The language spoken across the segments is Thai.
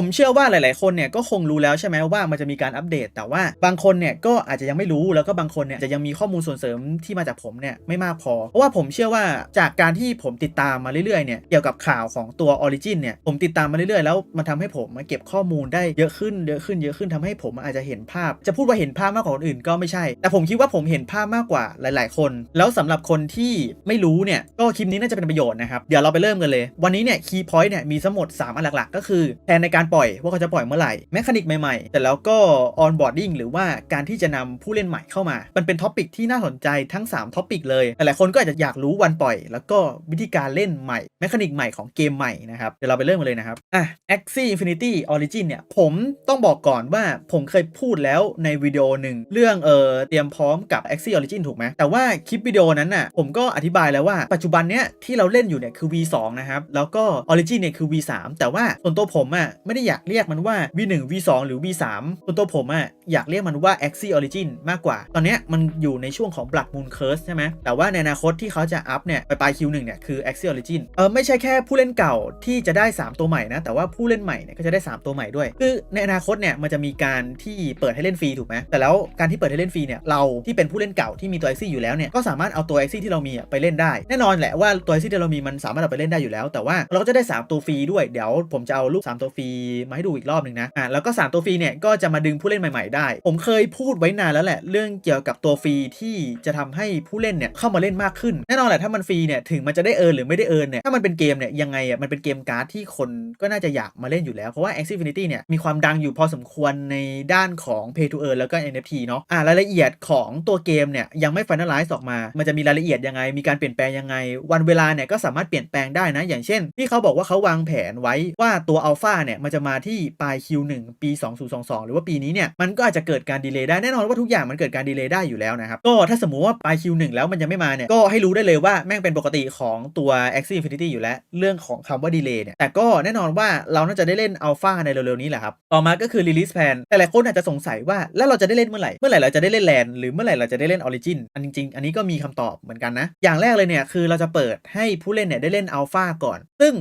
ผมเชื่อว่าหลาย ๆ คนเนี่ยก็คงรู้แล้วใช่ไหมว่ามันจะมีการอัปเดต แต่ว่าบางคนเนี่ยก็อาจจะยังไม่รู้แล้วก็บางคนเนี่ยจะยังมีข้อมูลส่วนเสริมที่มาจากผมเนี่ยไม่มากพอ เพราะว่าผมเชื่อว่าจากการที่ผมติดตามมาเรื่อย ๆ เนี่ยเกี่ยวกับข่าวของตัว Origin เนี่ยผมติดตามมาเรื่อย ๆ แล้วมันทำให้ผมมาเก็บข้อมูลได้เยอะขึ้นเยอะขึ้นเยอะขึ้นทำให้ผมอาจจะเห็นภาพ จะพูดว่าเห็นภาพมากกว่าคนอื่นก็ไม่ใช่ แต่ผมคิดว่าผมเห็นภาพมากกว่าหลาย ๆ คน แล้วสำหรับคนที่ไม่รู้เนี่ยก็คลิปนี้น่าจะเป็นประโยชน์นะครับเดี๋ยวเราไปเริ่มกันเลย วันนี้เนี่ยคีย์พอยต์เนี่ยมีทั้งหมด3อันหลัก ๆ ก็คือแผนในการปล่อยว่าเขาจะปล่อยเมื่อไหร่แมคานิกใหม่ๆ แต่แล้วก็ออนบอร์ดดิ้งหรือว่าการที่จะนำผู้เล่นใหม่เข้ามา มันเป็นท็อปิกที่น่าสนใจทั้ง3ท็อปิกเลยหลายคนก็อาจจะอยากรู้วันปล่อย แล้วก็วิธีการเล่นใหม่แมคานิกใหม่ของเกมใหม่นะครับเดี๋ยวเราไปเริ่มกันเลยนะครับอะ Axie Infinity Origin เนี่ยผมต้องบอกก่อนว่าผมเคยพูดแล้วในวิดีโอหนึ่งเรื่องเออเตรียมพร้อมกับ Axie Origin ถูกไหมแต่ว่าคลิปวิดีโอนั้นน่ะผมก็อธิบายแล้วว่าปัจจุบันเนี้ยที่เราเล่นอยู่เนี่ยคือ V2 นะครับแล้วก็ Origin เนี่ยคือ V3 แต่ว่าส่วนตัวผมอะไม่ได้อยากเรียกมันว่า V1 V2 หรือ V3 ส่วนตัวผมอะอยากเรียกมันว่า Axie Origin มากกว่า ตอนนี้มันอยู่ในช่วงของ Blood Moon Curse ใช่ไหมแต่ว่าในอนาคตที่เขาจะอัพเนี่ยไปปลาย Q1 เนี่ยคือ Axie Origin เออไม่ใช่แค่ผู้เล่นเก่าที่จะได้ 3 ตัวใหม่นะ แต่ว่าผู้เล่นใหม่เนี่ยก็จะได้ 3 ตัวใหม่ด้วย คือในอนาคตเนี่ยมันจะมีการที่เปิดให้เล่นฟรีถูกไหมแต่แล้วการที่เปิดให้เล่นฟรีเนี่ยเราที่เป็นผู้เล่นเก่าที่มีตัว Axie อยู่แล้วเนี่ยก็สามารถเอาตัว Axie ที่เรามีไปเล่นได้แน่นอนแหละว่าตัว Axie ที่เรามีมันสามารถเอาไปเล่นได้อยู่แล้ว แต่ว่าเราก็จะได้ 3 ตัวฟรีด้วยเดี๋ยวผมจะเอารูป3ตัวฟรีมาให้ดูอีกรอบหนึ่งนะอะแล้วก็ 3 ตัวฟรีเนี่ยก็จะมาดึงผู้เล่นใหม่ๆได้ ผมเคยพูดไว้นานแล้วแหละ เรื่องเกี่ยวกับตัวฟรีที่จะทำให้ผู้เล่นเนี่ยเข้ามาเล่นมากขึ้นแน่นอนแหละถ้ามันฟรีเนี่ยถึงมันจะได้เอิร์นหรือไม่ได้เอิร์นเนี่ยถ้ามันเป็นเกมเนี่ยยังไงอะมันเป็นเกมการ์ดที่คนก็น่าจะอยากมาเล่นอยู่แล้วเพราะว่า Axie Infinity เนี่ยมีความดังอยู่พอสมควรในด้านของ Pay to Earn แล้วก็ NFT เนาะอ่ารายละเอียดของตัวเกมเนี่ยยังไม่ finalize ออกมา มันจะมีรายละเอียดยังไง มีการเปลี่ยนแปลงยังไง วันเวลาเนี่ยก็สามารถเปลี่ยนแปลงได้นะ อย่างเช่นที่เขาบอกว่าเขาวางแผนไว้ว่าตัวอัลฟาเนี่ยมันจะมาที่ปลาย Q1 ปี 2022 หรือว่าปีนี้เนี่ยมันก็อาจจะเกิดการดีเลย์ได้แน่นอนว่าทุกอย่างมันเกิดการดีเลย์ได้อยู่แล้วนะครับก็ถ้าสมมุติว่าปลาย Q1 แล้วมันยังไม่มาเนี่ยก็ให้รู้ได้เลยว่าแม่งเป็นปกติของตัว Axie Infinity อยู่แล้ว เรื่องของคำว่าดีเลย์เนี่ยแต่ก็แน่นอนว่าเราน่าจะได้เล่นอัลฟาในเร็วๆนี้แหละครับต่อมาก็คือ release plan แต่หลายคนอาจจะสงสัยว่าแล้วเราจะได้เล่นเมื่อไหร่เมื่อไหร่เราจะได้เล่นแลนหรือเมื่อไหร่เราจะได้เล่นออริจินอันจริงๆอันนี้ก็มีคำตอบเหมือนกันนะอย่างแรกเลยเนี่ยคือเราจะเปิดให้ผู้เล่นเนี่ยได้เล่นอัลฟาก่อน ซึ่ง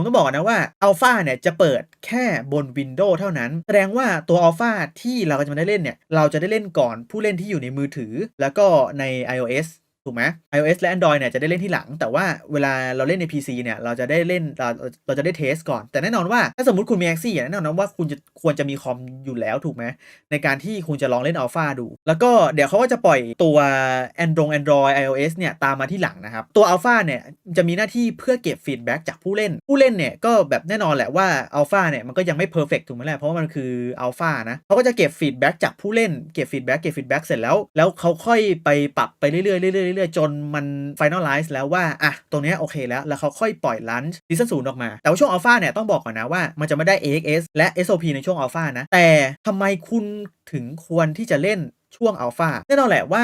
ผมต้องบอกนนะว่าอัลฟาเนี่ยจะเปิดแค่บน Windows เท่านั้น แสดงว่าตัวอัลฟาที่เราจะมาได้เล่นเนี่ย เราจะได้เล่นก่อนผู้เล่นที่อยู่ในมือถือ แล้วก็ใน iOS ถูกไหม iOS และ Android เนี่ยจะได้เล่นที่หลัง แต่ว่าเวลาเราเล่นใน PC เนี่ยเราจะได้เล่นเราเราจะได้เทสก่อน แต่แน่นอนว่าถ้าสมมติคุณมี Axie อ่แน่นอนว่าคุณจะควรจะมีคอมอยู่แล้วถูกไหมในการที่คุณจะลองเล่นอัลฟาดู แล้วก็เดี๋ยวเขาก็จะปล่อยตัว Android Android iOS เนี่ยตามมาที่หลังนะครับ ตัวอัลฟาเนี่ยจะมีหน้าที่เพื่อเก็บฟีดแบ็กจากผู้เล่น ผู้เล่นเนี่ยก็แบบแน่นอนแหละว่าอัลฟาเนี่ยมันก็ยังไม่เพอร์เฟกถูกไหมล่ะเพราะว่ามันคืออัลฟานะเขาก็จะเก็บฟีดแบ็กจากผู้เล่นเก็บฟีดแบ็กเก็บฟีดแบ็กเสร็จแล้วแล้วเขาค่อยไปปรับไปเรื่อยๆเรื่อยรื่อยๆ จนมัน finalize แล้วว่า อะ ตรงนี้โอเคแล้ว แล้วเขาค่อยปล่อยลันช์ซีซั่นศูนย์ออกมา แต่ว่าช่วงอัลฟาเนี่ยต้องบอกก่อนนะว่ามันจะไม่ได้ AXS และ SOP ในช่วงอัลฟานะ แต่ทำไมคุณถึงควรที่จะเล่นช่วงอัลฟาแน่นอนแหละว่า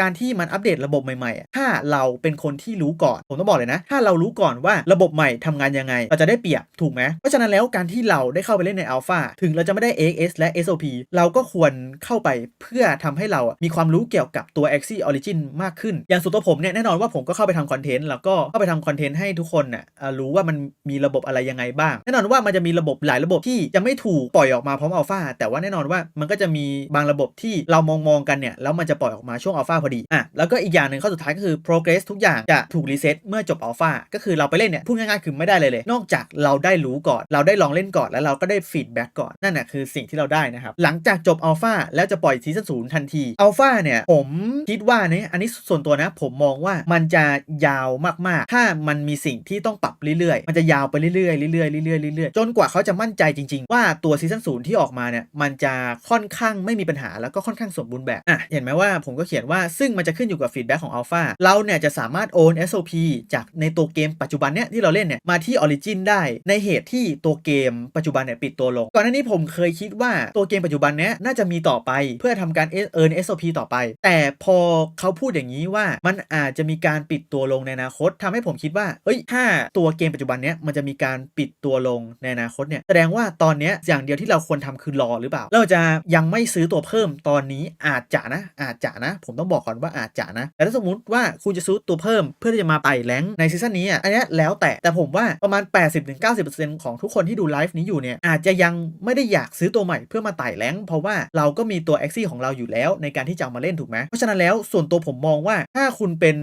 การที่มันอัปเดตระบบใหม่ๆ ถ้าเราเป็นคนที่รู้ก่อน ผมต้องบอกเลยนะ ถ้าเรารู้ก่อนว่าระบบใหม่ทำงานยังไง เราจะได้เปรียบถูกไหมเพราะฉะนั้นแล้วการที่เราได้เข้าไปเล่นในอัลฟาถึงเราจะไม่ได้ AX และ SOP เราก็ควรเข้าไปเพื่อทำให้เรามีความรู้เกี่ยวกับตัว Axie Origin มากขึ้น อย่างส่วนตัวผมเนี่ยแน่นอนว่าผมก็เข้าไปทำคอนเทนต์แล้วก็เข้าไปทำคอนเทนต์ให้ทุกคนน่ะรู้ว่ามันมีระบบอะไรยังไงบ้าง แน่นอนว่ามันจะมีระบบหลายระบบที่ยังไม่ถูกปล่อยออกมาพร้อมอัลฟาแต่ว่าแน่นอนว่ามันก็จะมีบางระบบที่เรามองมองกันเนี่ยแล้วมันจะปล่อยออกมาช่วงอัลฟาพอดีอะแล้วก็อีกอย่างหนึ่งข้อสุดท้ายก็คือ progress ทุกอย่างจะถูกรีเซ็ตเมื่อจบอัลฟาก็คือเราไปเล่นเนี่ยพูดง่ายๆคือไม่ได้เลยเลย นอกจากเราได้รู้ก่อน เราได้ลองเล่นก่อนแล้วเราก็ได้ฟีดแบ็กก่อนนั่นแหะคือสิ่งที่เราได้นะครับหลังจากจบอัลฟาแล้วจะปล่อยซีซั่นศูนย์ทันทีอัลฟาเนี่ยผมคิดว่าเนี่ยอันนี้ส่วนตัวนะผมมองว่ามันจะยาวมากๆ ถ้ามันมีสิ่งที่ต้องปรับเรื่อยๆ มันจะยาวไปเรื่อยๆเรื่อยๆเรื่อยๆเรื่อยๆจนกว่าเขาจะมั่นใจจริงๆ ว่าตัวซีซั่นศูนย์ที่ออกมาเนี่ยมันจะค่อนข้างไม่มีปัญหาแล้วก็ค่อนข้างสมบูรณ์แบบอะเห็นไหมว่าผมก็เขียนว่าซึ่งมันจะขึ้นอยู่กับฟีดแบ็กของอัลฟาเราเนี่ยจะสามารถโอน SOP จากในตัวเกมปัจจุบันเนี่ยที่เราเล่นเนี่ยมาที่ Origin ได้ในเหตุที่ตัวเกมปัจจุบันเนี่ยปิดตัวลง ก่อนหน้านี้ผมเคยคิดว่าตัวเกมปัจจุบันเนี้ยน่าจะมีต่อไปเพื่อทำการเอิร์น SOP ต่อไป แต่พอเขาพูดอย่างนี้ว่ามันอาจจะมีการปิดตัวลงในอนาคตทำให้ผมคิดว่าเอ้ยถ้าตัวเกมปัจจุบันเนี้ยมันจะมีการปิดตัวลงในอนาคตเนี่ยแสดงว่าตอนเนี้ยอย่างเดียวที่เราควรทำคือรอหรือเปล่า เราจะยังไม่ซื้อตัวเพิ่มตอนนี้อาจจะนะอาจจะนะ ผมต้องบอกก่อนว่าอาจจะนะ แต่ถ้าสมมติว่าคุณจะซื้อตัวเพิ่มเพื่อที่จะมาไต่แรงในซีซั่นนี้อะอันนี้แล้วแต่แต่ผมว่าประมาณ 80-90%ของทุกคนที่ดูไลฟ์นี้อยู่เนี่ยอาจจะยังไม่ได้อยากซื้อตัวใหม่เพื่อมาไต่แรงเพราะว่าเราก็มีตัวแอคซี่ของเราอยู่แล้วในการที่จะามาเล่นถูกไหมเพราะฉะนั้นแล้วส่วนตัวผมมองว่าถ้าคุณเป็น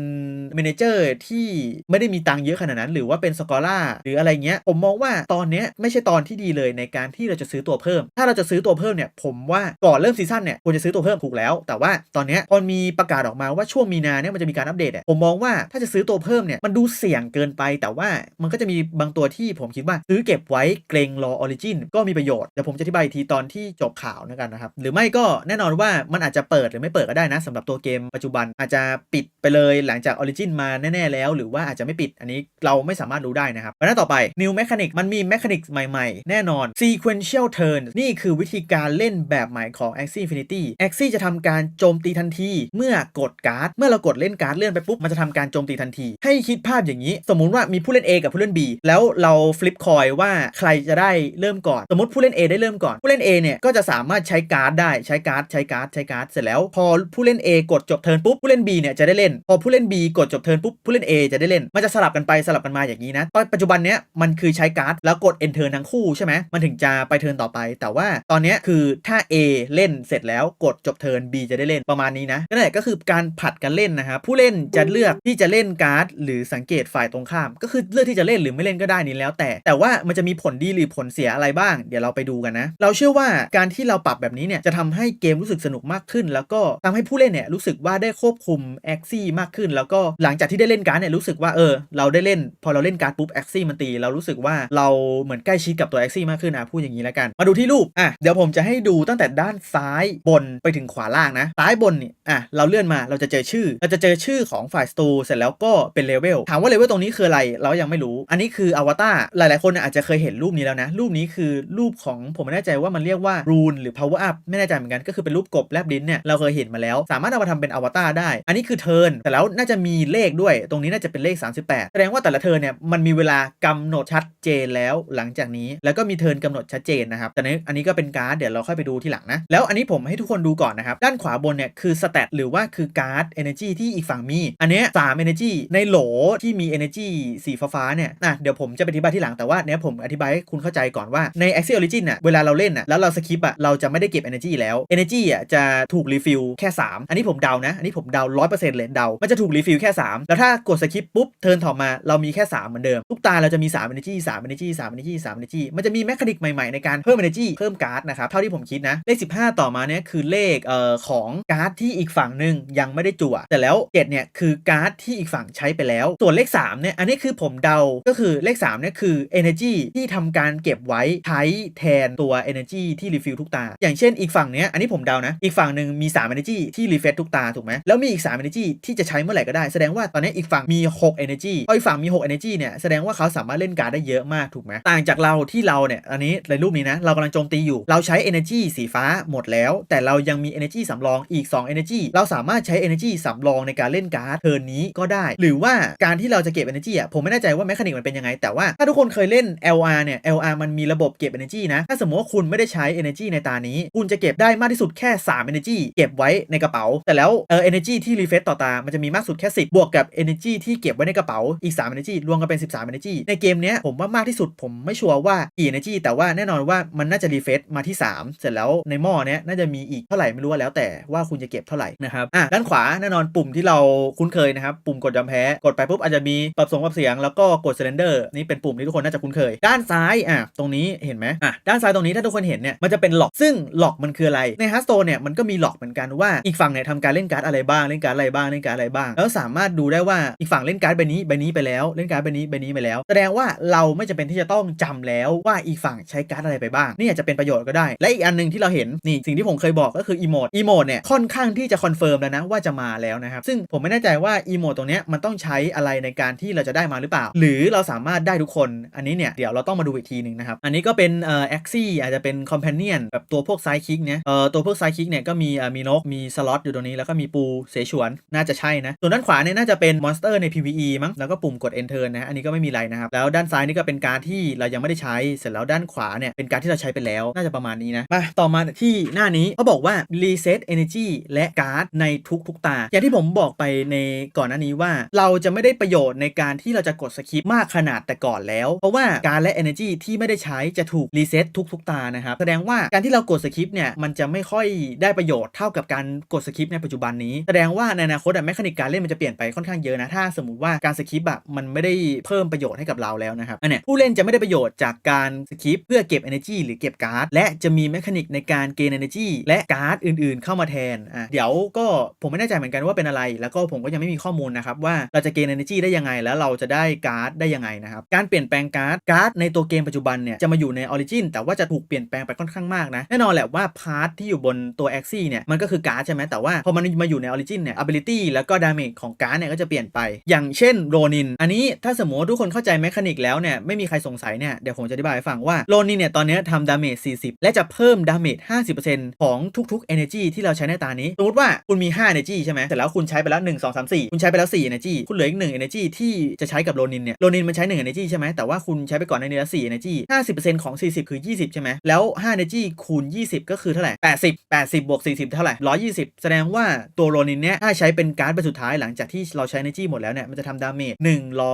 เมนเจอร์ที่ไม่ได้มีตังค์เยอะขนาดนั้น หรือว่าเป็นสกอร่าหรืออะไรเงี้ยผมมองว่าตอนเนี้ยไม่ใช่ตอนที่ดีเลยในการที่เราจะซื้อตัวเพิ่ม ถ้าเราจะซื้อตัวเพิ่มเนี่ยผมว่าก่อนเริ่มซีซั่นเนี่ยควรจะซื้อตัวเพิ่มถูกแล้ว แต่ว่าตอนนี้พอมีปประกาศออกมาว่าช่วงมีนาเนี่ยมันจะมีการอัปเดตอะผมมองว่าถ้าจะซื้อตัวเพิ่มเนี่ยมันดูเสี่ยงเกินไป แต่ว่ามันก็จะมีบางตัวที่ผมคิดว่าซื้อเก็บไว้เกรงรอออริจินก็มีประโยชน์เดี๋ยวผมจะอธิบายทีตอนที่จบข่าวนะกันนะครับหรือไม่ก็แน่นอนว่ามันอาจจะเปิดหรือไม่เปิดก็ได้นะสำหรับตัวเกมปัจจุบันอาจจะปิดไปเลยหลังจากออริจินมาแน่ๆแล้ว หรือว่าอาจจะไม่ปิดอันนี้เราไม่สามารถรู้ได้นะครับแล้วต่อไป New Mechanic มันมี Mechanic ใหม่ๆ แน่นอน Sequential Turn นี่คือวิธีการเล่นแบบใหม่ของ Axie Infinity Axie จะทำการโจมตีทันทีเมื่อกดการ์ด เมื่อเรากดเล่นการ์ดเลื่อนไปปุ๊บ มันจะทำการโจมตีทันที ให้คิดภาพอย่างนี้ สมมุติว่ามีผู้เล่น A กับผู้เล่น B แล้วเราฟลิปคอยว่าใครจะได้เริ่มก่อน สมมติผู้เล่น A ได้เริ่มก่อน ผู้เล่น A เนี่ยก็จะสามารถใช้การ์ดได้ ใช้การ์ด ใช้การ์ด ใช้การ์ด เสร็จแล้ว พอผู้เล่น A กดจบเทิร์นปุ๊บ ผู้เล่น B เนี่ยจะได้เล่น พอผู้เล่น B กดจบเทิร์นปุ๊บ ผู้เล่น A จะได้เล่น มันจะสลับกันไปสลับกันมาอย่างนี้นะ ตอนปัจจุบันเนี้ยมันคือใช้การ์ดแล้วกด enter ทั้งคู่ใช่ไหมมันถึงจะไปเทิร์นต่อไป แต่ว่าตอนนี้คือถ้า A เล่นเสร็จแล้วกดจบเทิร์น B จะได้เล่นประมาณนี้นะนั่นแหละก็คือการผัดกันเล่นนะครับผู้เล่นจะเลือกที่จะเล่นการ์ด หรือสังเกตฝ่ายตรงข้าม ก็คือเลือกที่จะเล่นหรือไม่เล่นก็ได้นี่แล้ว แต่แต่ว่ามันจะมีผลดีหรือผลเสียอะไรบ้าง เดี๋ยวเราไปดูกันนะ เราเชื่อว่าการที่เราปรับแบบนี้เนี่ยจะทำให้เกมรู้สึกสนุกมากขึ้น แล้วก็ทำให้ผู้เล่นเนี่ยรู้สึกว่าได้ควบคุมแอคซี่มากขึ้น แล้วก็หลังจากที่ได้เล่นการ์ดเนี่ยรู้สึกว่าเออเราได้เล่น พอเราเล่นการ์ดปุ๊บแอคซี่มันตีเรารู้สึกว่าเราเหมือนใกล้ชิดกับตัวแอคซี่มากขึ้นนะพูดอย่างนี้แล้วกัน มาดูที่รูปอะเดี๋ยวผมจะให้ดูตั้งแต่ด้านซ้ายบนไปถึงขวาล่างนะซ้ายบนนี่อะเราเลื่อนมาเราจะเจอชื่อ เราจะเจอชื่อของฝ่ายสตูเสร็จแล้วก็เป็นเลเวล ถามว่าเลเวลตรงนี้คืออะไร เรายังไม่รู้ อันนี้คืออวตารหลาย ๆ คนเนี่ยอาจจะเคยเห็นรูปนี้แล้วนะ รูปนี้คือรูปของผมไม่แน่ใจว่ามันเรียกว่ารูนหรือ power up ไม่แน่ใจเหมือนกันก็คือเป็นรูปกบแลบดินเนี่ยเราเคยเห็นมาแล้ว สามารถเอามาทำเป็นอวตารได้ อันนี้คือเทิร์นแต่แล้วน่าจะมีเลขด้วย ตรงนี้น่าจะเป็นเลข 38 แสดงว่าแต่ละเทิร์นเนี่ยมันมีเวลากำหนดชัดเจนแล้ว หลังจากนี้แล้วก็มีเทิร์นกำหนดชัดเจนนะครับแต่นี้อันนี้ก็เป็นการ์ดเดี๋ยวเราค่อยไปดูทีหลังนะแล้วอันนี้ผมให้ทุกคนดูก่อนนะครับด้านขวาบนเนี่ยคือสเตตหรือว่าคือการ์ด energy ที่อีกฝั่งมี อันเนี้ยสาม energy ในโหลที่มี energy สีฟ้าๆเนี่ยนะเดี๋ยวผมจะไปอธิบายที่หลังแต่ว่าเนี้ยผมอธิบายให้คุณเข้าใจก่อนว่าใน Axie Origin น่ะเวลาเราเล่นน่ะแล้วเราสคิปอะเราจะไม่ได้เก็บ energy แล้ว energy อะจะถูกรีฟิลแค่ 3 อันนี้ผมเดานะ อันนี้ผมเดา100%เปอร์เซ็นต์เลยเดา มันจะถูกรีฟิลแค่ 3 แล้วถ้ากดสคิปปุ๊บเทิร์นต่อมาเรามีแค่ 3 เหมือนเดิมทุกตาเราจะมี 3 energy 3 energy 3 energy 3 energy มันจะมีแมคานิกใหม่ๆในการเพิ่ม energy เพิ่มการ์ดนะครับเท่าที่ผมคิดนะเลข 15 ต่อมาเนี่ยคือเลขเอ่อของการ์ดที่อีกฝั่งหนึ่งยังไม่ได้จั่ว แต่แล้ว 7 เนี่ย คือการ์ดที่อีกฝั่งใช้ไปแล้ว ส่วนเลข 3 เนี่ย อันนี้คือผมเดา ก็คือเลข 3 เนี่ย คือ energy ที่ทำการเก็บไว้ใช้แทนตัว energy ที่รีฟิลทุกตา อย่างเช่นอีกฝั่งเนี้ย อันนี้ผมเดานะ อีกฝั่งหนึ่งมี 3 energy ที่รีเฟซทุกตา ถูกไหมแล้วมีอีก 3 energy ที่จะใช้เมื่อไหร่ก็ได้ แสดงว่าตอนนี้อีกฝั่งมี 6 energy พออีกฝั่งมี 6 energy เนี่ย แสดงว่าเขาสามารถเล่นการ์ดได้เยอะมาก ถูกไหมต่างจากเราที่เราเนี่ย อันนี้ในรูปนี้นะ เรากำลังโจมตีอยู่ เราใช้ energy สีฟ้าหมดแล้ว แต่เรายังมี energy สำรองอีก 2 energy เราสามารถใช้ energy สำรองในการเล่นการ์ดเทิร์นนี้ก็ได้ หรือว่าการที่เราจะเก็บ energy อะผมไม่แน่ใจว่าแมคานิกมันเป็นยังไง แต่ว่าถ้าทุกคนเคยเล่น LR เนี่ย LR มันมีระบบเก็บ energy นะ ถ้าสมมติว่าคุณไม่ได้ใช้ energy ในตานี้ คุณจะเก็บได้มากที่สุดแค่ 3 energy เก็บไว้ในกระเป๋า แต่แล้วเออ energy ที่ refresh ต่อตา มันจะมีมากสุดแค่ 10 บวกกับ energy ที่เก็บไว้ในกระเป๋าอีก 3 energy รวมกันเป็น 13 energy ในเกมเนี้ยผมว่ามากที่สุดผมไม่ชัวร์ว่ากี่ energy แต่ว่าแน่นอนว่ามันน่าจะ refresh มาที่ 3 เสร็จแล้วในหม้อเนี้ยน่าจะมีอีกเท่าไหร่ไม่รู้แล้วแต่ว่าคุณจะเก็บเท่าไหร่นะครับอะด้านขวาแน่นอนปุ่มที่เราคุ้นเคยนะครับปุ่มกดยอมแพ้กดไปปุ๊บอาจจะมีปรับทรงปรับเสียงแล้วก็กด surrender นี่เป็นปุ่มที่ทุกคนน่าจะคุ้นเคย ด้านซ้ายอะตรงนี้เห็นไหมอะด้านซ้ายตรงนี้ถ้าทุกคนเห็นเนี่ยมันจะเป็นหลอกซึ่งหลอกมันคืออะไรในฮัสโตเนี่ยมันก็มีหลอกเหมือนกันว่าอีกฝั่งเนี่ยทำการเล่นการ์ดอะไรบ้างเล่นการ์ดอะไรบ้างเล่นการ์ดอะไรบ้าง แล้วสามารถดูได้ว่าอีกฝั่งเล่นการ์ดใบนี้ใบนี้ไปแล้วเล่นการ์ดใบนี้ใบนี้ไปแล้ว แสดงว่าเราไม่จำเป็นที่จะต้องจำแล้วว่าอีกฝั่งใช้การ์ดอะไรไปบ้างนี่อาจจะเป็นประโยชน์ก็ได้ และอีกอันหนึ่งที่เราเห็นนี่สิ่งที่ผมเคยบอกก็คืออีโมดอีโมดเนี่ยค่อนข้างที่จะคอนเฟิร์มแล้วนะว่าจะมาแล้วนะครับ ซึ่งผมไม่แน่ใจว่าอีโมดตรงนี้มันต้องใช้อะไรในการที่เราจะได้มาหรือเปล่า หรือเราสามารถได้ทุกคน อันนี้เนี่ยเดี๋ยวเราต้องมาดูอีกทีหนึ่งนะครับ อันนี้ก็เป็นเอ่อแอ็กซี่อาจจะเป็นคอมเพนเนียนแบบตัวพวกไซคิกเนี่ยเอ่อตัวพวกไซคิกเนี่ยก็มีเอ่อมีนกมีสล็อตอยู่ตรงนี้แล้วก็มีปูเสฉวนน่าจะใช่นะส่วนด้านขวาเนี่ยน่าจะเป็นมอนสเตอร์ใน PVE มั้งแล้วก็ปุ่มกด enter นะอันนี้ก็ไม่มีอะไรนะครับแล้วด้านซ้ายนี่ก็เป็นการที่เรายังไม่ได้ใช้เสร็จแล้วด้านขวาเนี่ยเป็นการที่เราใช้ไปแล้วน่าจะประมาณนี้นะมาต่อมาที่หน้านี้เขาบอกว่า reset energy และการ์ดในในทุกๆตา อย่างที่ผมบอกไปในก่อนหน้านี้ว่า เราจะไม่ได้ประโยชน์ในการที่เราจะกดสคริปมากขนาดแต่ก่อนแล้ว เพราะว่าการและ energy ที่ไม่ได้ใช้จะถูกรีเซ็ตทุกๆตานะครับ แสดงว่าการที่เรากดสคริปเนี่ยมันจะไม่ค่อยได้ประโยชน์เท่ากับการกดสคริปในปัจจุบันนี้ แสดงว่าในอนาคตแมคานิกการเล่นมันจะเปลี่ยนไปค่อนข้างเยอะนะถ้าสมมติว่าการสคริปอะมันไม่ได้เพิ่มประโยชน์ให้กับเราแล้วนะครับอันเนี้ยผู้เล่นจะไม่ได้ประโยชน์จากการสคริปเพื่อเก็บ energy หรือเก็บการ์ดและจะมีแมคานิกในการเกณฑ์ energy และการ์ดอื่น ๆ เข้ามาแทนอะเดี๋ยวก็ผมไม่แน่ใจเหมือนกันว่าเป็นอะไร แล้วก็ผมก็ยังไม่มีข้อมูลนะครับว่าเราจะเกณฑ์ energy ได้ยังไง แล้วเราจะได้การ์ดได้ยังไงนะครับ การเปลี่ยนแปลงการ์ดการ์ดในตัวเกมปัจจุบันเนี่ยจะมาอยู่ใน origin แต่ว่าจะถูกเปลี่ยนแปลงไปค่อนข้างมากนะแน่นอนแหละว่าพาร์ทที่อยู่บนตัว axis เนี่ยมันก็คือการ์ดใช่ไหมแต่ว่าพอมันมาอยู่ใน origin เนี่ย ability แล้วก็ damage ของการ์ดเนี่ยก็จะเปลี่ยนไป อย่างเช่นโรนิน อันนี้ถ้าสมมติทุกคนเข้าใจแมคานิกแล้วเนี่ยไม่มีใครสงสัยเนี่ยเดี๋ยวผมจะอธิบายให้ฟังว่าโรนินเนี่ยตอนนี้ทำดาเมจ40 และจะเพิ่มดาเมจ50%ของทุกๆ energy ที่เราใช้ในตานี้สมมติว่าคุณมี5 energy ใช่ไหมแต่แล้วคุณใช้ไปแล้ว 1 2 3 4 คุณใช้ไปแล้ว 4 energy คุณเหลืออีก 1 energy ที่จะใช้กับโรนินเนี่ยโรนินมันใช้ 1 energy ใช่ไหมแต่ว่าคุณใช้ไปก่อนในนี้แล้ว4 energy 50%ของ 40 คือ 20 ใช่ไหมแล้ว 5 energy คูณ 20 ก็คือเท่าไหร่ 80 80บวก40 เท่าไหร่ 120 แสดงว่าตัวโรนินเนี่ยถ้าใช้เป็นการ์ดใบสุดท้ายหลังจากที่เราใช้ energy หมดแล้วเนี่ยมันจะทำดาเมจ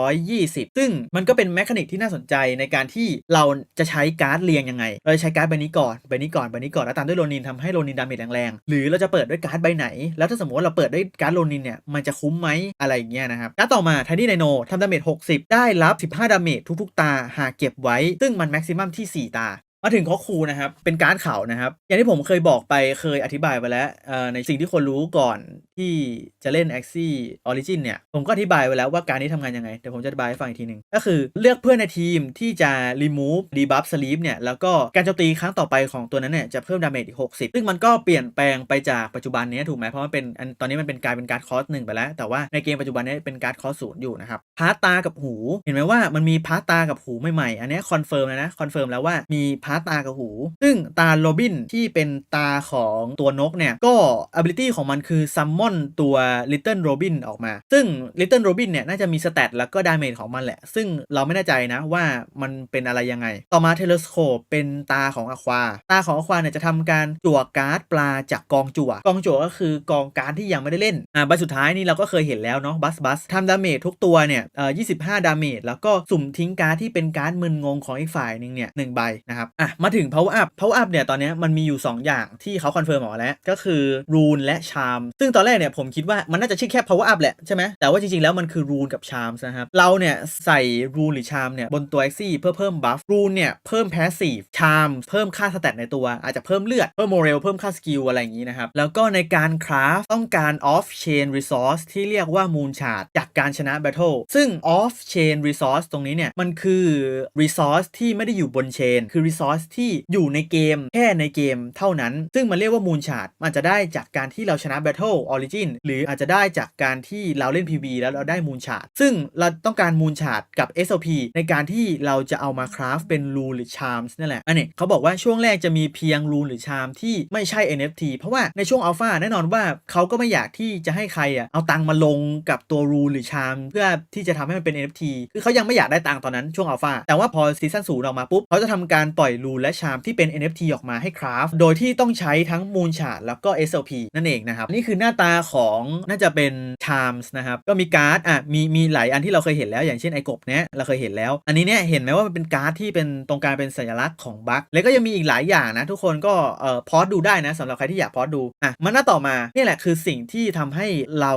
120 ซึ่งมันก็เป็นแมคานิกที่น่าสนใจในการที่เราจะใช้การ์ดเรียงยังไง เราจะใช้การ์ดใบนี้ก่อนใบนี้ก่อนใบนี้ก่อนแล้วตามด้วยโรนินทำให้โรนินดาเมจแรงๆหรือเราจะเปิดด้วยการ์ดใบไหนแล้วถ้าสมมติว่าเราเปิดด้วยการ์ดโลนินเนี่ย มันจะคุ้มไหมอะไรอย่างเงี้ยนะครับการต่อมาไทนี่ไนโนทำดาเมจ60 ได้รับ 15 ดาเมจทุกๆ ตาหากเก็บไว้ ซึ่งมันแม็กซิมัมที่ 4 ตามาถึงข้อคูนะครับ เป็นการ์ดเขานะครับ อย่างที่ผมเคยบอกไปเคยอธิบายไปแล้วในสิ่งที่คนรู้ก่อน ที่จะเล่น a x i Origin เนี่ย ผมก็อธิบายไปแล้วว่าการนี้ทำงานยังไง เดี๋ยวผมจะอธิบายให้ฟังอีกทีหนึ่งก็คือเลือกเพื่อนในทีมที่จะ remove debuff sleep เนี่ย แล้วก็การโจมตีครั้งต่อไปของตัวนั้นเนี่ย จะเพิ่มดาเมจอีก 60 ซึ่งมันก็เปลี่ยนแปลงไปจากปัจจุบันนี้ถูกไหมเพราะมันเป็นตอนนี้มันเป็นกลายเป็นการ์ดคอสหนึ่งไปแล้ว แต่ว่าในเกมปัจจุบันนี้เป็นการ์ดคอสศูนย์อยู่นะครับพาร์ตตากับหู เห็นไหมว่ามันมีพาร์ตตากับหูใหม่ๆอันนี้คอนเฟิร์มแล้วนะคอนเฟิร์มแล้วว่ามีพาร์ตตากับหู ซึ่งตาโรบินที่เป็นตาของตัวนกเนี่ยก็ ability ของมันคือซัมมอนตัว Little Robin ออกมา ซึ่ง Little Robin เนี่ยน่าจะมีสเตตแล้วก็ดาเมจของมันแหละ ซึ่งเราไม่แน่ใจนะว่ามันเป็นอะไรยังไง ต่อมา Telescope เป็นตาของอควา ตาของอควาเนี่ยจะทำการจั่วการ์ดปลาจากกองจั่ว กองจั่วก็คือกองการ์ดที่ยังไม่ได้เล่น อ่าใบสุดท้ายนี่เราก็เคยเห็นแล้วเนาะบัสบัสทำดาเมจทุกตัวเนี่ยเอ่อ25ดาเมจแล้วก็สุ่มทิ้งการ์ดที่เป็นการ์ดมึนงงของอีกฝ่ายหนึ่งเนี่ยหนึ่งใบนะครับ อะมาถึง power up power up เนี่ยตอนเนี้มันมีอยู่ 2 อย่างที่เขาคอนเฟิร์มออกแล้วก็คือรูนและชาม ซึ่งตอนแรกเนี่ยผมคิดว่ามันน่าจะชื่อแค่ power up แหละใช่ไหมแต่ว่าจริงๆแล้วมันคือรูนกับชามนะครับเราเนี่ยใส่รูนหรือชามเนี่ยบนตัว x เพื่อเพิ่มบัฟรูนเนี่ยเพิ่ม passive ชามเพิ่มค่าสเตตในตัว อาจจะเพิ่มเลือด เพิ่มโมเรลเพิ่มค่าสกิลอะไรอย่างนี้นะครับ แล้วก็ในการคราฟต้องการ off chain resource ที่เรียกว่า moon shard จากการชนะ battle ซึ่ง off chain resource ตรงนี้เนี่ยมันคือ resource ที่ไม่ได้อยู่บน chain คือ resource ที่อยู่ในเกมแค่ในเกมเท่านั้น ซึ่งมันเรียกว่า moon shard มันจะได้จากการที่เราชนะ battle origin หรืออาจจะได้จากการที่เราเล่น PV แล้วเราได้ moon shard ซึ่งเราต้องการ moon shard กับ SOP ในการที่เราจะเอามาคราฟเป็นรูนหรือ charms นั่นแหละอันนี้เขาบอกว่าช่วงแรกจะมีเพียงรูนหรือ charm ที่ไม่ใช่ NFT เพราะว่าในช่วงอัลฟาแน่นอนว่าเขาก็ไม่อยากที่จะให้ใครอะเอาตังค์มาลงกับตัวรูนหรือ charm เพื่อที่จะทำให้มันเป็น NFT คือเขายังไม่อยากได้ตังค์ตอนนั้นช่วงอัลฟาแต่ว่าพอซีซั่นศูนย์ออกมาปุ๊บเขาจะทำการปล่อยรูนและชาร์มที่เป็น NFT ออกมาให้คราฟโดยที่ต้องใช้ทั้งมูลชาร์ดแล้วก็ SOP นั่นเองนะครับนี่คือหน้าตาของน่าจะเป็น Charms นะครับ ก็มีการ์ดอะมีมีหลายอันที่เราเคยเห็นแล้ว อย่างเช่นไอ้กบเนี้ยเราเคยเห็นแล้ว อันนี้เนี่ยเห็นไหมว่ามันเป็นการ์ดที่เป็นตรงกลางเป็นสัญลักษณ์ของบัคแล้วก็ยังมีอีกหลายอย่างนะทุกคนก็เอ่อพอดดูได้นะสำหรับใครที่อยากพอดดูอะมันหน้าต่อมานี่แหละคือสิ่งที่ทำให้เรา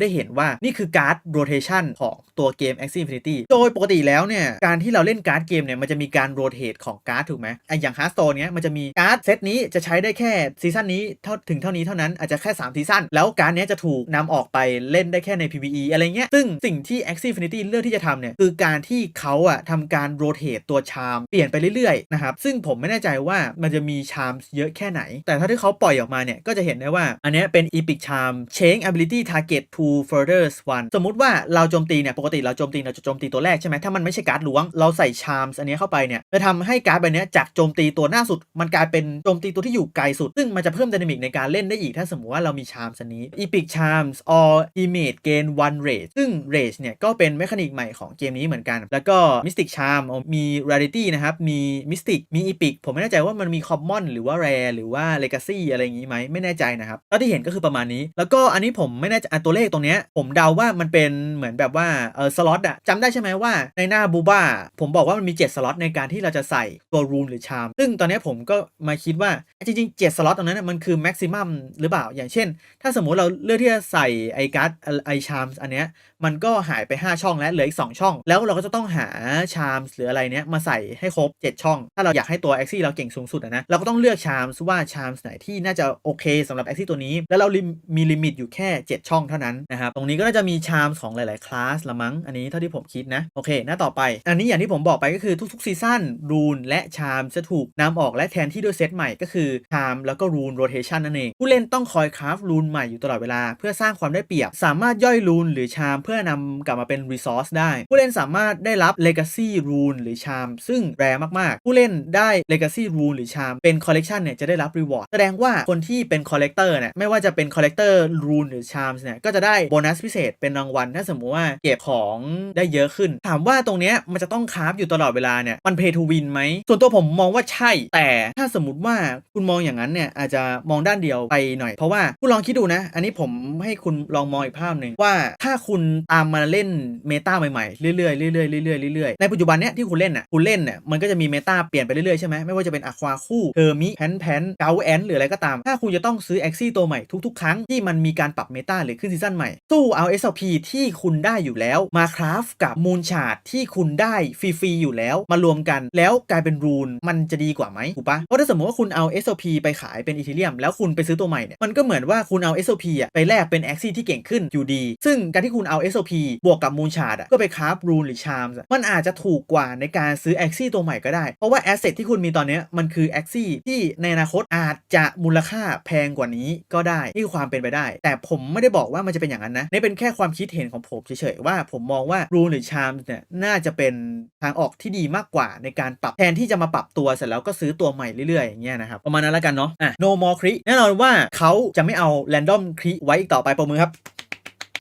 ได้เห็นว่านี่คือการ์ด rotation ของตัวเกม Axie Infinity โดยปกติแล้วเนี่ยการที่เราเล่นการ์ดเกมเนี่ยมันจะมีการโรเทตของการ์ดถูกไหมไอะอย่าง Hearthstone เนี้ยมันจะมีการ์ดเซตนี้จะใช้ได้แค่ซีซั่นนี้เท่าถึงเท่านี้เท่านั้นอาจจะแค่3ซีซั่นแล้วการ์ดนี้จะถูกนำออกไปเล่นได้แค่ใน PVE อะไรเงี้ย ซึ่งสิ่งที่ Axie Infinity เลือกที่จะทำเนี่ย คือการที่เขาอะทำการโรเตทตัวชามเปลี่ยนไปเรื่อยๆนะครับ ซึ่งผมไม่แน่ใจว่ามันจะมีชามเยอะแค่ไหน แต่ถ้าที่เขาปล่อยออกมาเนี่ย ก็จะเห็นได้ว่า อันนี้เป็น Epic Charm Change Ability Target to Further One สมมุติว่าเราโจมตีเนี่ย ปกติเราโจมตีเราจะโจมตีตัวแรกใช่ไหมถ้ามันไม่ใช่การ์ดหลวง เราใส่ชามอันนี้เข้าไปเนี่ย จะทำให้การ์ดใบนี้จากโจมตีตัวหน้าสุด มันกลายเป็นโจมตีตัวที่อยู่ไกลสุด ซึ่งมันจะเพิ่มดินามิกในการเล่นได้อีกถ้าสมมติว่าเรามีชามอันนี้ Epic Charms or Image Gain One Rage ซึ่ง Rage เนี่ยก็เป็นเมคานิกใหม่ของเกมนี้เหมือนกัน แล้วก็ Mystic Charm มี Rarity นะครับ มี Mystic มี Epic ผมไม่แน่ใจว่ามันมี Common หรือว่า Rare หรือว่า Legacy อะไรอย่างนี้ไหมไม่แน่ใจนะครับเท่าที่เห็นก็คือประมาณนี้ แล้วก็อันนี้ผมไม่แน่ใจอะตัวเลขตรงเนี้ยผมเดาว่ามันเป็นเหมือนแบบว่าเออสล็อตอะจำได้ใช่ไหมว่าในหน้าบูบ้าผมบอกว่ามันมี 7 สล็อตในการที่เราจะใส่ตัวรูนหรือชาม ซึ่งตอนนี้ผมก็มาคิดว่าจริงๆ 7 สล็อตตรงนั้นมันคือแม็กซิมัมหรือเปล่าอย่างเช่น ถ้าสมมติเราเลือกที่จะใส่ไอการ์ดไอชามอันเนี้ยมันก็หายไป 5 ช่องแล้วเหลืออีก 2 ช่อง แล้วเราก็จะต้องหาชามหรืออะไรเนี้ยมาใส่ให้ครบ 7 ช่อง ถ้าเราอยากให้ตัวแอคซี่เราเก่งสูงสุดนะเราก็ต้องเลือกชามว่าชามไหนที่น่าจะโอเคสำหรับแอคซี่ตัวนี้ แล้วเรามีลิมิตอยู่แค่ 7 ช่องเท่านั้นนะครับตรงนี้ก็น่าจะมีชามของหลาย ๆ คลาสละมั้งอันนี้เท่าที่ผมคิดนะโอเค หน้าต่อไป อันนี้อย่างที่ผมบอกไปก็คือทุก ๆ ซีซั่นรูนและชามจะถูกนำออกและแทนที่ด้วยเซตใหม่ก็คือชามแล้วก็รูนโรเทชันนั่นเองผู้เล่นต้องคอยคราฟรูนใหม่อยู่ตลอดเวลาเพื่อสร้างความได้เปรียบ สามารถย่อยรูนหรือชามเพื่อนำกลับมาเป็นรีซอสได้ ผู้เล่นสามารถได้รับ Legacy รูนหรือชาม ซึ่งแรมากๆ ผู้เล่นได้ Legacy รูนหรือชามเป็นคอลเลกชันเนี่ยจะได้รับรีวอร์ดแสดงว่าคนที่เป็นคอลเลกเตอร์เนี่ยไม่ว่าจะเป็นคอลเลกเตอร์รูนหรือชามเนี่ยก็จะได้โบนัสพิเศษเป็นรางวัลถ้าสมมติว่าเก็บของได้เยอะขึ้น ถามว่าตรงเนี้ยมันจะต้องคราฟอยู่ตลอดเวลาเนี่ยมันเพย์ทูวินไหมส่วนตัวผมมองว่าใช่ แต่ถ้าสมมติว่าคุณมองอย่างนั้นเนี่ยอาจจะมองด้านเดียวไปหน่อยเพราะว่าคุณลองคิดดูนะอันนี้ผมให้คุณลองมองอีกภาพหนึ่งว่าถ้าคุณตามมาเล่นเมตาใหม่ๆ เรื่อยๆเรื่อยๆเรื่อยๆเรื่อยๆในปัจจุบันเนี้ยที่คุณเล่นน่ะคุณเล่นน่ะมันก็จะมีเมตาเปลี่ยนไปเรื่อยๆใช่ไหมไม่ว่าจะเป็นอะควาคู่เทอร์มิแพนแพนเกาแอนหรืออะไรก็ตาม ถ้าคุณจะต้องซื้อแอ็กซี่ตัวใหม่ทุกๆ ครั้งที่มันมีการปรับเมตาหรือขึ้นซีซั่นใหม่สู้เอา SLP ที่คุณได้อยู่แล้วมาคราฟกับมูลชาร์ดที่คุณได้ฟรีๆอยู่แล้วมารวมกันแล้วกลายเป็นรูนมันจะดีกว่าไหมถูกปะเพราะถ้าสมมติว่าคุณเอา SLP ไปขายเป็นอีเทเรียมแล้วคุณไปซื้อตัวใหม่เนี่ยมันก็เหมือนว่าคุณเอา SLP อะไปแลกเป็นแอคซี่ที่เก่งขึ้นอยู่ดี ซึ่งการที่คุณเอา SLP บวกกับมูลชาร์ดอะก็ไปคราฟรูนหรือชาร์มมันอาจจะถูกกว่าในการซื้อแอคซี่ตัวใหม่ก็ได้ เพราะว่าแอสเซทที่คุณมีตอนนี้มันคือแอคซี่ที่ในอนาคตอาจจะมูลค่าแพงกว่านี้ก็ได้นี่คือความเป็นไปได้ แต่ผมไม่ได้บอกว่ามันจะเป็นอย่างนั้นนะนี่เป็นแค่ความคิดเห็นของผมเฉยๆว่าผมมองว่ารูนหรือชาร์มเนี่ยน่าจะเป็นทางออกที่ดีมากกว่าในการปรับแทนที่จะมาปรับตัวเสร็จแล้วก็ซื้อตัวใหม่เรื่อยๆอย่างเงี้ยนะครับประมาณนั้นแล้วกันเนาะอะ no more คริแน่นอนว่าเขาจะไม่เอา random คริไว้อีกต่อไปประมือครับ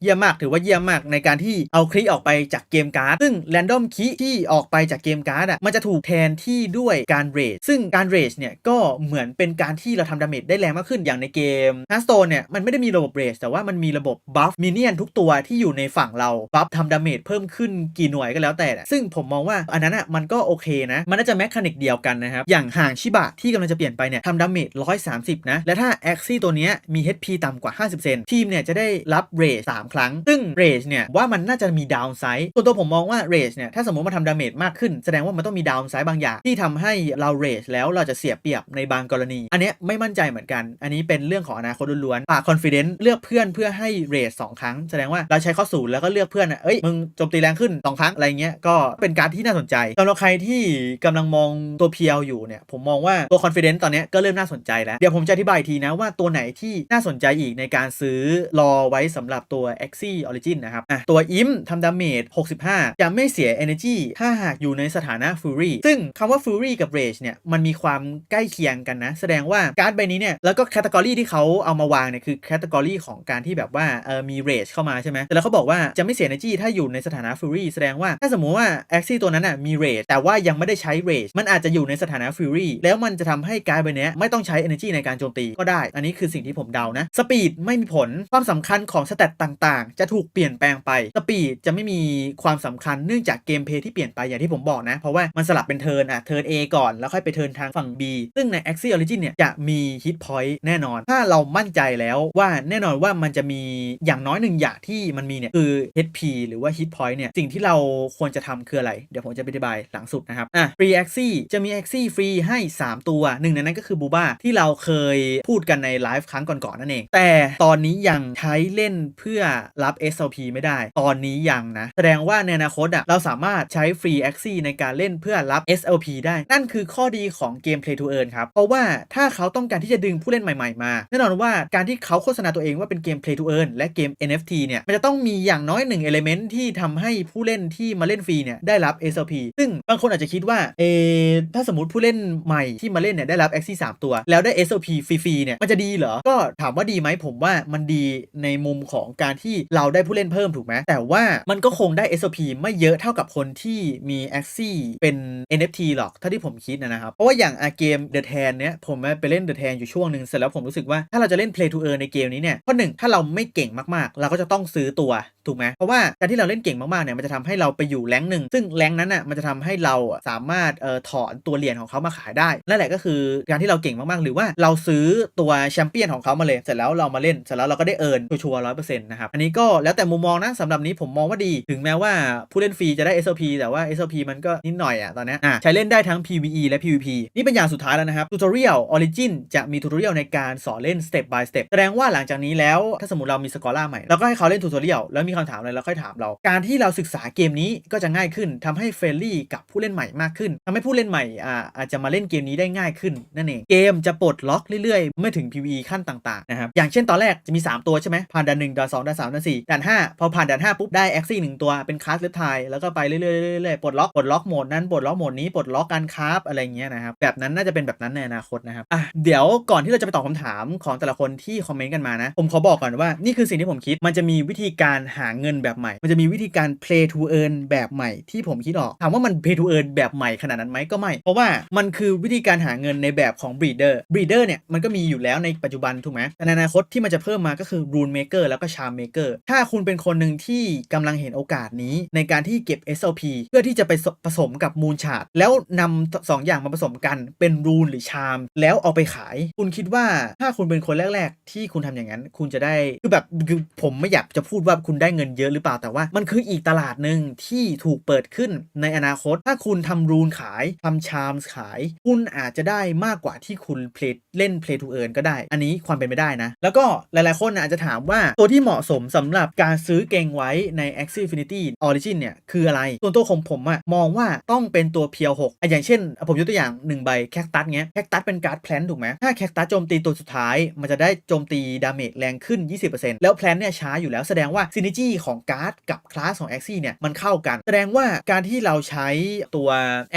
เยี่ยมมากถือว่าเยี่ยมมากในการที่เอาคลิออกไปจากเกมการ์ด ซึ่ง Random คีที่ออกไปจากเกมการ์ดอะมันจะถูกแทนที่ด้วยการเรทซึ่งการเรทเนี่ยก็เหมือนเป็นการที่เราทำดาเมจได้แรงมากขึ้นอย่างในเกม h a r t s t o n e เนี่ยมันไม่ได้มีระบบเรทแต่ว่ามันมีระบบบัฟมินเนี่ยนทุกตัวที่อยู่ในฝั่งเราบัฟทำดาเมจเพิ่มขึ้นกี่หน่วยก็แล้วแต่ ซึ่งผมมองว่าอันนั้นอะมันก็โอเคนะ มันน่าจะแมคานิกเดียวกันนะครับ อย่างห่างชิบะที่กำลังจะเปลี่ยนไปเนี่ยทำดาเมจ130 นะ และถ้าแอ็กซี่ตัวนี้มี HP ต่ำกว่า 50เซนทีมเนี่ยจะได้รับเรท3ครั้ง ซึ่งเรทเนี่ยว่ามันน่าจะมีดาวไซด์ส่วนตัวผมมองว่าเรทเนี่ยถ้าสมมติมาทำดาเมจมากขึ้น แสดงว่ามันต้องมีดาวไซด์บางอย่าง ที่ทำให้เราเรทแล้วเราจะเสียเปรียบในบางกรณี อันนี้ไม่มั่นใจเหมือนกัน อันนี้เป็นเรื่องของอนาคตล้วนๆปากคอนฟิเดนซ์เลือกเพื่อนเพื่อให้เรทสองครั้ง แสดงว่าเราใช้ข้อศูนย์แล้วก็เลือกเพื่อนอะเอ้ยมึงโจมตีแรงขึ้นสองครั้งอะไรเงี้ยก็เป็นการที่น่าสนใจสำหรับใครที่กำลังมองตัวเพียวอยู่เนี่ยผมมองว่าตัวคอนฟิเดนซ์ตอนนี้ก็เริ่มน่าสนใจแล้วเดี๋ยวผมจะอธิบายทีนะว่าตัวไหนที่น่าสนใจอีกในการซื้อรอไว้สำหรับตัว a x i Origin นะครับอะตัวอิมทำดาเมจ 65 จะไม่เสีย Energy ถ้าหากอยู่ในสถานะ Fury ซึ่งคำว่า Fury กับ Rage เนี่ย มันมีความใกล้เคียงกันนะ แสดงว่าการ์ดใบนี้เนี่ย แล้วก็แคตตากรีที่เขาเอามาวางเนี่ย คือแคตตากรีของการที่แบบว่าเออมี Rage เข้ามาใช่ไหมแต่แล้วเขาบอกว่าจะไม่เสีย Energy ถ้าอยู่ในสถานะ Fury แสดงว่าถ้าสมมุติว่า a x i ตัวนั้นน่ะมี Rage แต่ว่ายังไม่ได้ใช้ Rage มันอาจจะอยู่ในสถานะ Fury แล้วมันจะทำให้การ์ดใบนี้ไม่ต้องใช้ Energy ในการโจมตีก็ได้ อันนี้คือสิ่งที่ผมเดานะสปีดไม่มีผลความสำคัญของสเตตต่างๆ จะถูกเปลี่ยนแปลงไปสปีดจะไม่มีความสำคัญเนื่องจากเกมเพย์ที่เปลี่ยนไปอย่างที่ผมบอกนะ เพราะว่ามันสลับเป็นเทิร์นอะเทิร์น A ก่อนแล้วค่อยไปเทิร์นทางฝั่ง B ซึ่งใน a x i Origin เนี่ยจะมีฮิตพอยต์แน่นอน ถ้าเรามั่นใจแล้วว่าแน่นอนว่ามันจะมีอย่างน้อยหนึ่งอย่างที่มันมีเนี่ยคือ HP หรือว่า hit point เนี่ยสิ่งที่เราควรจะทำคืออะไร เดี๋ยวผมจะไปอธิบายหลังสุดนะครับอะ free a x i จะมี a x i ฟรีให้ 3 ตัวหนึ่งในนั้นก็คือบูบ้าที่เราเคยพูดกันในไลฟ์ครั้งก่อนๆนั่นเอง แต่ตอนนี้ยังใช้เล่นเพื่อรับ SLP ไม่ได้ ตอนนี้ยังนะ แสดงว่าในอนาคตอะเราสามารถใช้ฟรี a x i ในการเล่นเพื่อรับ SLP ได้ นั่นคือข้อดีของเกม Play to Earn ครับ เพราะว่าถ้าเขาต้องการที่จะดึงผู้เล่นใหม่ๆมา แน่นอนว่าการที่เขาโฆษณาตัวเองว่าเป็นเกม Play to Earn และเกม NFT เนี่ย มันจะต้องมีอย่างน้อยหนึ่ง element ที่ทำให้ผู้เล่นที่มาเล่นฟรีเนี่ยได้รับ SLP ซึ่งบางคนอาจจะคิดว่าเอถ้าสมมติผู้เล่นใหม่ที่มาเล่นเนี่ยได้รับ a x i 3ตัว แล้วได้ SLP ฟรีๆเนี่ยมันจะดีเหรอก็ถามว่าดีไหมผมว่ามันดีในมุมของการทเราได้ผู้เล่นเพิ่มถูกไหมแต่ว่ามันก็คงได้ SLP ไม่เยอะเท่ากับคนที่มี a x i เป็น NFT หรอกเท่าที่ผมคิดนะครับ เพราะว่าอย่างเกม The Tan เนี่ยผมไปเล่น The Tan อยู่ช่วงหนึ่งเสร็จแล้วผมรู้สึกว่าถ้าเราจะเล่น Play to Earn ในเกมนี้เนี่ยข้อหนึ่งถ้าเราไม่เก่งมากๆ เราก็จะต้องซื้อตัวถูกไหมเพราะว่าการที่เราเล่นเก่งมากๆเนี่ยมันจะทำให้เราไปอยู่แรงหนึ่งซึ่งแรงนั้นอะมันจะทำให้เราสามารถเอ่อถอนตัวเหรียญของเขามาขายได้นั่นแหละก็คือการที่เราเก่งมากๆ หรือว่าเราซื้อตัวแชมเปี้ยนของเขามาเลยเสร็จแล้วเรามาเล่นเสร็จแล้วเราก็ได้เอิร์นชัวร์ร้อยเปอร์เซ็นต์นะครับอันนี้ก็แล้วแต่มุมมองนะสำหรับนี้ผมมองว่าดี ถึงแม้ว่าผู้เล่นฟรีจะได้ SLP แต่ว่า SLP มันก็นิดหน่อยอะตอนนี้อะใช้เล่นได้ทั้ง PVE และ PVP นี่เป็นอย่างสุดท้ายแล้วนะครับ Tutorial Origin จะมี Tutorial ในการสอนเล่น Step by Step แสดงว่าหลังจากนี้แล้วถ้าสมมติเรามีสกอร่าใหม่เราก็ให้เขาเล่น Tutorial แล้วมีคำถามอะไรเราค่อยถามเรา การที่เราศึกษาเกมนี้ก็จะง่ายขึ้นทำให้เฟรนลี่กับผู้เล่นใหม่มากขึ้นทำให้ผู้เล่นใหม่อ่าอาจจะมาเล่นเกมนี้ได้ง่ายขึ้นนั่นเองเกมจะปลดล็อกเรื่อยๆเมื่อถึง PVE ขั้นต่างๆนะครับอย่างเช่นตอนแรกจะมี 3 ตัวใช่ไหมผ่านด่าน1ด่าน2ด่าน3ด่าน4ด่าน5พอผ่านด่าน5ปุ๊บได้แอคซี่หนึ่งตัวเป็นคลาสเลฟไทแล้วก็ไปเรื่อยๆปลดล็อกปลดล็อกโหมดนั้นปลดล็อกโหมดนี้ปลดล็อกการคราฟอะไรเงี้ยนะครับแบบนั้นน่าจะเป็นแบบนั้นในอนาคตนะครับอะเดี๋ยวก่อนที่เราจะไปตอบคำถามของแต่ละคนที่คอมเมนต์กันมานะ ผมขอบอกก่อนว่านี่คือสิ่งที่ผมคิดมันจะมีวิธีการหาเงินแบบใหม่ มันจะมีวิธีการ play to earn แบบใหม่ที่ผมคิดออกถามว่ามัน play to earn แบบใหม่ขนาดนั้นไหมก็ไม่ เพราะว่ามันคือวิธีการหาเงินในแบบของ breeder breeder เนี่ยมันก็มีอยู่แล้วในปัจจุบันถูกไหมแต่ในอนาคตที่มันจะเพิ่มมาก็คือ rune maker แล้วก็ charm maker ถ้าคุณเป็นคนหนึ่งที่กำลังเห็นโอกาสนี้ในการที่เก็บ SLP เพื่อที่จะไปผสมกับ moon shard แล้วนำสองอย่างมาผสมกันเป็น rune หรือ charm แล้วเอาไปขาย คุณคิดว่าถ้าคุณเป็นคนแรก ๆ ที่คุณทำอย่างนั้น คุณจะได้คือแบบคือผมไม่อยากจะพูดว่าคุณได้เงินเยอะหรือเปล่าแต่ว่า มันคืออีกตลาดหนึ่งที่ถูกเปิดขึ้นในอนาคต ถ้าคุณทำรูนขายทำชามขาย คุณอาจจะได้มากกว่าที่คุณเพลเล่น Play to Earn ก็ได้ อันนี้ความเป็นไปได้นะ แล้วก็หลายๆคนอาจจะถามว่าตัวที่เหมาะสมสำหรับการซื้อเก่งไว้ใน Axie Infinity Origin เนี่ย คืออะไร ส่วนตัวของผมอะมองว่าต้องเป็นตัวเพียว6อะอย่างเช่น ผมยกตัวอย่าง 1 ใบแคคตัสเงี้ยแคคตัสเป็นการ์ดแพลนถูกไหมถ้าแคคตัสโจมตีตัวสุดท้าย มันจะได้โจมตีดาเมจแรงขึ้น 20%แล้วแพลนเนี่ยช้าอยู่แล้วแสดงว่าซินิจีของการ์ดกับคลาสของ Axie เนี่ยมันเข้ากัน แสดงว่าการที่เราใช้ตัว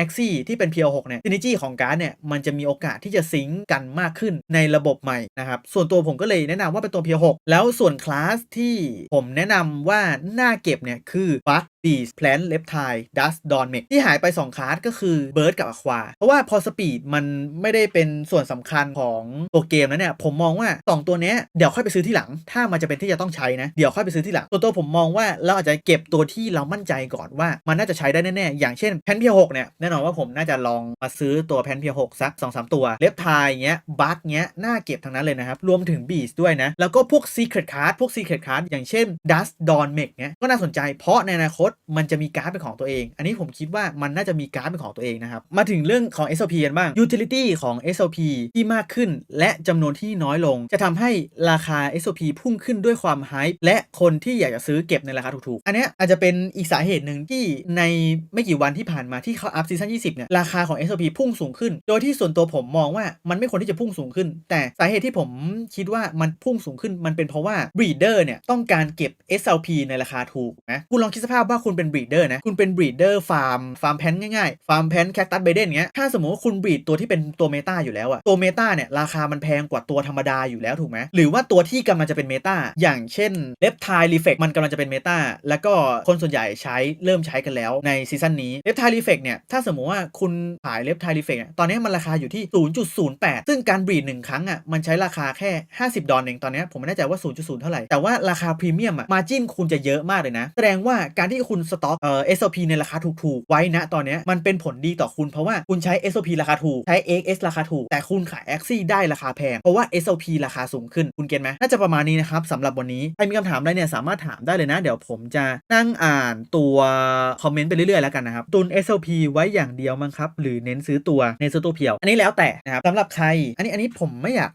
Axie ที่เป็นเพียว6เนี่ยซินิจีของการ์ดเนี่ยมันจะมีโอกาสที่จะซิงกันมากขึ้นในระบบใหม่นะครับส่วนตัวผมก็เลยแนะนำว่าเป็นตัวเพียว6แล้วส่วนคลาสที่ผมแนะนำว่าน่าเก็บเนี่ยคือบัคดีสแพลนเลฟไทดัสดอนเมกที่หายไป 2คลาสก็คือเบิร์ดกับอควา เพราะว่าพอสปีดมันไม่ได้เป็นส่วนสำคัญของตัวเกมแล้วเนี่ย ผมมองว่า 2 ตัวเนี้ยเดี๋ยวค่อยไปซื้อที่หลัง ถ้ามันจะเป็นที่จะต้องใช้นะ เดี๋ยวค่อยไปซื้อที่หลัง ตัวตัวผมมองว่าเราอาจจะเก็บตัวที่เรามั่นใจก่อนว่ามันน่าจะใช้ได้แน่ๆ อย่างเช่นแพนเพียหกเนี่ยแน่นอนว่าผมน่าจะลองมาซื้อตัวแพนเพียหกสัก2องสามตัวเลฟไทเงี้ยบัคเงี้ยน่าเก็บทั้งนั้นเลยนะครับรวมถึงบีสด้วยนะแล้วก็พวก Secret Card พวก Secret Card อย่างเช่น Dust Dawn Mech เงี้ยก็น่าสนใจเพราะในอนาคตมันจะมีการ์ดเป็นของตัวเอง อันนี้ผมคิดว่ามันน่าจะมีการ์ดเป็นของตัวเองนะครับ มาถึงเรื่องของ SOP กันบ้าง Utility ของ SOP ที่มากขึ้น และจำนวนที่น้อยลง จะทำให้ราคา SOP พุ่งขึ้นด้วยความไฮป์และคนที่อยากจะซื้อเก็บในราคาถูกๆ อันนี้อาจจะเป็นอีกสาเหตุหนึ่งที่ในไม่กี่วันที่ผ่านมาที่เขาอัพซีซั่น20 เนี่ยราคาของ SOP พุ่งสูงขึ้น โดยที่ส่วนตัวผมมองว่ามันไม่ควรที่จะพุ่งสูงขึ้น แต่สาเหตุที่ผมคิดว่ามันพุ่งสูงขึ้นมันเป็นเพราะว่า breeder เนี่ยต้องการเก็บ SLP ในราคาถูกนะคุณลองคิดสภาพว่าคุณเป็น breeder นะ คุณเป็นบรีดเดอร์ฟาร์ม ฟาร์มแพนง่ายๆ ฟาร์มแพนแคคตัสเบเดนเงี้ย ถ้าสมมติว่าคุณบรีดตัวที่เป็นตัวเมตาอยู่แล้วอะตัวเมตาเนี่ยราคามันแพงกว่าตัวธรรมดาอยู่แล้วถูกไหมหรือว่าตัวที่กำลังจะเป็นเมตาอย่างเช่นเลฟไทรีเฟกมันกำลังจะเป็นเมตาแล้วก็คนส่วนใหญ่ใช้เริ่มใช้กันแล้วในซีซั่นนี้เลฟไทรีเฟกเนี่ยถ้าสมมติว่าคุณขายเลฟไทรีเฟกตอนนี้มันราคาอยู่ที่ 0.08 ซึ่งการบรีดหนึ่งครั้งอะมันใช้ราคาแค่ 50 ดอลเองตอนนี้ผมไม่แน่ใจว่า 0.0 เท่าไหร่แต่ว่าราคาพรีเมียมอะมาจิ้นคุณจะเยอะมากเลยนะแสดงว่าการที่คุณสต็อกเอ่อ SOP ในราคาถูกๆ ไว้นะตอนนี้มันเป็นผลดีต่อคุณเพราะว่าคุณใช้ SOP ราคาถูก ใช้ AX ราคาถูก แต่คุณขาย Axi ได้ราคาแพง เพราะว่า SOP ราคาสูงขึ้นคุณเก็ตไหมน่าจะประมาณนี้นะครับสำหรับวันนี้ ใครมีคำถามอะไรเนี่ยสามารถถามได้เลยนะ เดี๋ยวผมจะนั่งอ่านตัวคอมเมนต์ไปเรื่อยๆแล้วกันนะครับตุน SOP ไว้อย่างเดียวมั้งครับหรือเน้นซื้อตัวเน้นซื้อตัวเพียว อันนี้แล้วแต่นะครับสำหรับใคร อันนี้อันนี้ผมไม่อยาก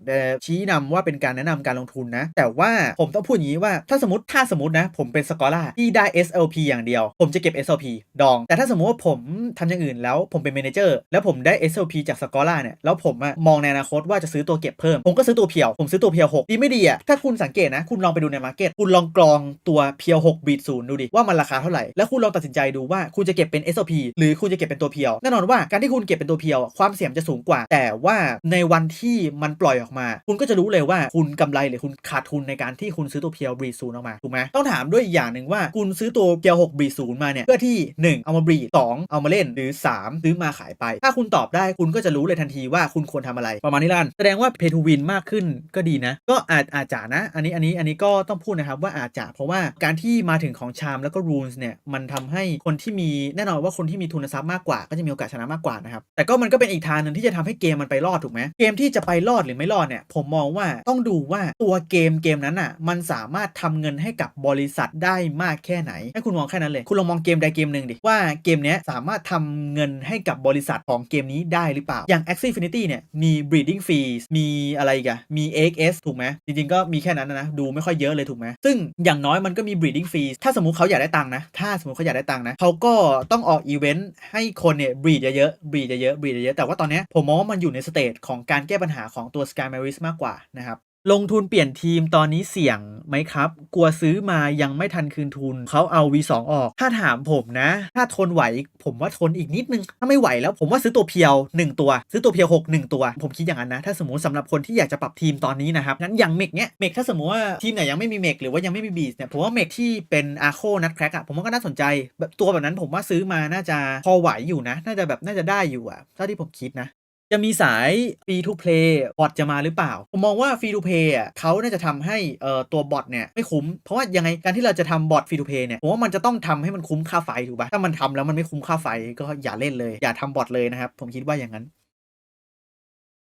ชี้นำว่าเป็นการแนะนำการลงทุนนะแต่ว่าผมต้องพูดอย่างนี้ว่าถ้าสมมติถ้าสมมตินะผมเป็นสกอร่าที่ได้ SLP อย่างเดียว ผมจะเก็บ SLP ดอง แต่ถ้าสมมติว่าผมทำอย่างอื่นแล้วผมเป็นเมนเจอร์แล้วผมได้ SLP จากสกอร่าเนี่ยแล้วผมอะมองในอนาคตว่าจะซื้อตัวเก็บเพิ่ม ผมก็ซื้อตัวเพียว ผมซื้อตัวเพียว 6 ดีไม่ดีอะถ้าคุณสังเกตนะ คุณลองไปดูในมาร์เก็ตคุณลองกรองตัวเพียว6บีทศูนย์ดูดิว่ามันราคาเท่าไหร่แล้วคุณลองตัดสินใจดูว่าคุณจะเก็บเป็น SLP หรือคุณจะเก็บเป็นตัวเพียวแน่นอนว่าการที่คุณเก็บเป็นตัวเพียว ความเสี่ยงจะสูงกว่า แต่ว่าในวันที่มันปล่อยออกมา คุณก็จะรู้เลยว่าคุณกำไรหรือคุณขาดทุนในการที่คุณซื้อตัวเพียวบีทศูนย์ออกมาถูกไหมต้องถามด้วยอีกอย่างหนึ่งว่าคุณซื้อตัวเพียว6บีศูนย์มาเนี่ยเพื่อที่ 1 เอามาบีท2เอามาเล่นหรือ 3 ซื้อมาขายไป ถ้าคุณตอบได้คุณก็จะรู้เลยทันทีว่าคุณควรทำอะไรประมาณนี้ละกันแสดงว่า pay to win มากขึ้นก็ดีนะ ก็อาจอาจจะนะ อันนี้อันนี้อันนี้ก็ต้องพูดนะครับว่าอาจจะเพราะว่าการที่มาถึงของชามแล้วก็ runes เนี่ยมันทำให้คนที่มีแน่นอนว่าคนที่มีทุนทรัพย์มากกว่าก็จะมีโอกาสชนะมากกว่านะครับแต่ก็มันก็เป็นอีกทางหนึ่งที่จะทำให้เกมมันไปรอดถูกไหมเกมที่จะไปรอดหรือไม่รอดเนี่ยผมมองว่าต้องดูว่าตัวเกมเกมนั้นอะมันสามารถทำเงินให้กับบริษัทได้มากแค่ไหนให้คุณมองแค่นั้นเลย คุณลองมองเกมใดเกมหนึ่งดิ ว่าเกมนี้สามารถทำเงินให้กับบริษัทของเกมนี้ได้หรือเปล่า อย่าง Axie Infinity เนี่ย มี breeding fees มีอะไรกันมี AXS ถูกไหม จริงๆ ก็มีแค่นั้นนะ ดูไม่ค่อยเยอะเลยถูกไหม ซึ่งอย่างน้อยมันก็มี breeding fees ถ้าสมมติเขาอยากได้ตังค์นะ ถ้าสมมติเขาอยากได้ตังค์นะ เขาก็ต้องออกอีเวนต์ให้คนเนี่ย breed เยอะๆ breed เยอะๆ breed เยอะๆ แต่ว่าตอนนี้ผมมองว่ามันอยู่ในสเตจของการแก้ปัญหาของตัว Sky Maris มากกว่านะครับ ลงทุนเปลี่ยนทีมตอนนี้เสี่ยงไหมครับ กลัวซื้อมายังไม่ทันคืนทุน เขาเอา V2 ออก ถ้าถามผมนะ ถ้าทนไหว ผมว่าทนอีกนิดนึง ถ้าไม่ไหวแล้วผมว่าซื้อตัวเพียว 1 ตัว ซื้อตัวเพียว 6 1 ตัว ผมคิดอย่างนั้นนะ ถ้าสมมติสำหรับคนที่อยากจะปรับทีมตอนนี้นะครับ งั้นอย่างเมกเนี้ย เมกถ้าสมมติว่าทีมไหนยังไม่มีเมกหรือว่ายังไม่มีบีสเนี่ย ผมว่าเมกที่เป็นอาโคนัทแครกอะผมว่าก็น่าสนใจ แบบตัวแบบนั้นผมว่าซื้อมาน่าจะพอไหวอยู่นะ น่าจะแบบน่าจะได้อยู่อะเท่าที่ผมคิดนะ จะมีสาย free to play บอทจะมาหรือเปล่า ผมมองว่า free to play อะเขาน่าจะทำให้เอ่อตัวบอทเนี่ยไม่คุ้ม เพราะว่ายังไงการที่เราจะทำบอท free to play เนี่ยผมว่ามันจะต้องทำให้มันคุ้มค่าไฟถูกปะถ้ามันทำแล้วมันไม่คุ้มค่าไฟก็อย่าเล่นเลย อย่าทำบอทเลยนะครับผมคิดว่าอย่างนั้น